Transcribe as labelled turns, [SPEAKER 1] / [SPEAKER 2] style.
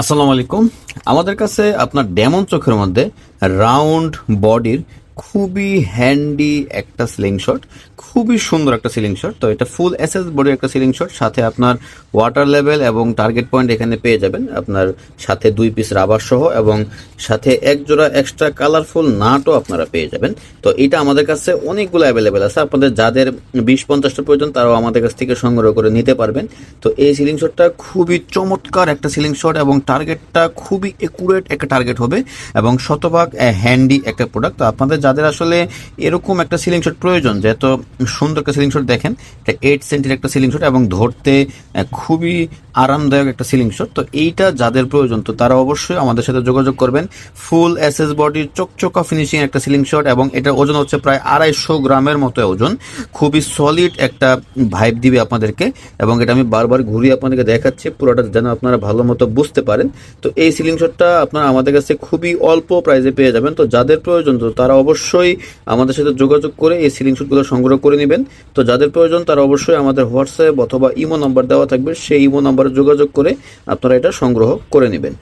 [SPEAKER 1] আসসালামু আলাইকুম। আমাদের কাছে আপনার ডেমন চোখের মধ্যে রাউন্ড বডির খুবই হ্যান্ডি একটা সিলিং শট খুবই সুন্দর একটা সিলিং শট তো এটা ফুল এসএস বডির একটা সিলিং শট সাথে আপনার ওয়াটার লেভেল এবং টার্গেট পয়েন্ট এখানে পেয়ে যাবেন। আপনার সাথে দুই পিস রাবার সহ এবং সাথে এক জোড়া এক্সট্রা কালারফুল নাটও আপনারা পেয়ে যাবেন। তো এটা আমাদের কাছে অনেকগুলো অ্যাভেলেবেল আছে। আপনাদের যাদের বিশ পঞ্চাশটা প্রয়োজন, তারাও আমাদের কাছ থেকে সংগ্রহ করে নিতে পারবেন। তো এই সিলিং শটটা খুবই চমৎকার একটা সিলিং শট এবং টার্গেটটা খুবই একুরেট একটা টার্গেট হবে এবং শতভাগ হ্যান্ডি একটা প্রোডাক্ট তো আপনাদের যাদের আসলে এরকম একটা সিলিং শট প্রয়োজন যে এত সুন্দর একটা সিলিং শট দেখেন, এটা এইট সেন্টির একটা সিলিং শট এবং ধরতে খুবই আরামদায়ক একটা সিলিং শট তো এইটা যাদের প্রয়োজন, তো তারা অবশ্যই আমাদের সাথে যোগাযোগ করবেন। ফুল এসএস বডির চকচকা ফিনিশিং একটা সিলিং শট এবং এটার ওজন হচ্ছে প্রায় আড়াইশো গ্রামের মতো ওজন। খুবই সলিড একটা ভাইব দিবে আপনাদেরকে এবং এটা আমি বারবার ঘুরিয়ে আপনাদেরকে দেখাচ্ছি, পুরোটা যেন আপনারা ভালো মতো বুঝতে পারেন। তো এই সিলিং শটটা আপনারা আমাদের কাছে খুবই অল্প প্রাইসে পেয়ে যাবেন, তো যাদের প্রয়োজন, তো তারা অবশ্যই আমাদের সাথে যোগাযোগ করে এই সিলিং শটগুলো সংগ্রহ করে নেবেন। তো যাদের প্রয়োজন তারা অবশ্যই আমাদের হোয়াটসঅ্যাপ অথবা ইমো নাম্বার দেওয়া থাকবে। সেই ইমো নাম্বারে যোগাযোগ করে আপনারা এটা সংগ্রহ করে নেবেন।